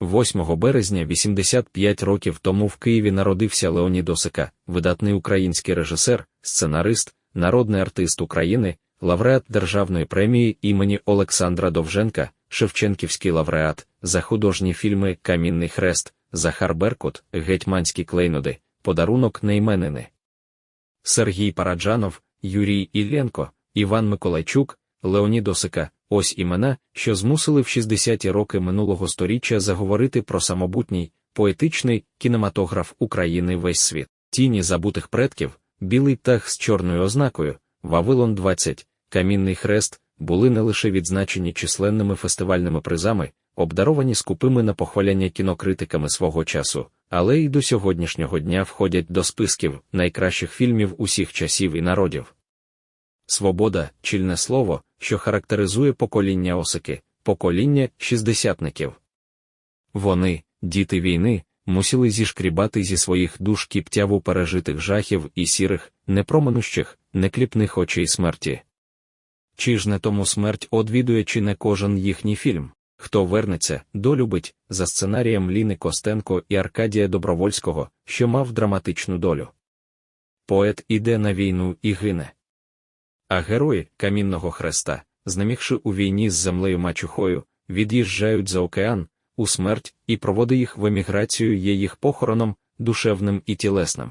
8 березня 85 років тому в Києві народився Леонід Осика, видатний український режисер, сценарист, народний артист України, лауреат Державної премії імені Олександра Довженка, Шевченківський лауреат за художні фільми Камінний хрест, Захар Беркут, Гетьманські клейноди, Подарунок на іменини. Сергій Параджанов, Юрій Ілленко, Іван Миколайчук, Леонід Осика ось імена, що змусили в 60-ті роки минулого сторіччя заговорити про самобутній, поетичний кінематограф України весь світ. Тіні забутих предків, білий таг з чорною ознакою, Вавилон 20, Камінний хрест були не лише відзначені численними фестивальними призами, обдаровані скупими на похваляння кінокритиками свого часу, але й до сьогоднішнього дня входять до списків найкращих фільмів усіх часів і народів. Свобода чільне слово, що характеризує покоління осики, покоління шістдесятників. Вони, діти війни, мусили зішкрібати зі своїх душ кіптяву пережитих жахів і сірих, непроминущих, некліпних очей смерті. Чи ж не тому смерть одвідує чи не кожен їхній фільм? Хто вернеться, долюбить, за сценарієм Ліни Костенко і Аркадія Добровольського, що мав драматичну долю. Поет іде на війну і гине. А герої камінного хреста, знамігши у війні з землею мачухою, від'їжджають за океан, у смерть, і проводи їх в еміграцію є їх похороном, душевним і тілесним.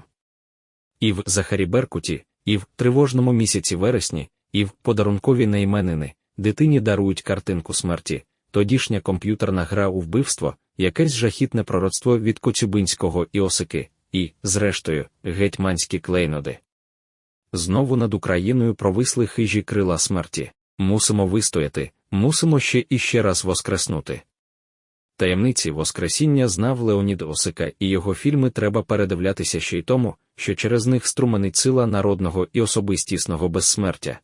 І в Захарі Беркуті, і в тривожному місяці вересні, і в подарункові найменини, дитині дарують картинку смерті, тодішня комп'ютерна гра у вбивство, якесь жахітне пророцтво від Коцюбинського і Осики, і, зрештою, гетьманські клейноди. Знову над Україною провисли хижі крила смерті. Мусимо вистояти, мусимо ще і ще раз воскреснути. Таємниці Воскресіння знав Леонід Осика, і його фільми треба передивлятися ще й тому, що через них струменить сила народного і особистісного безсмертя.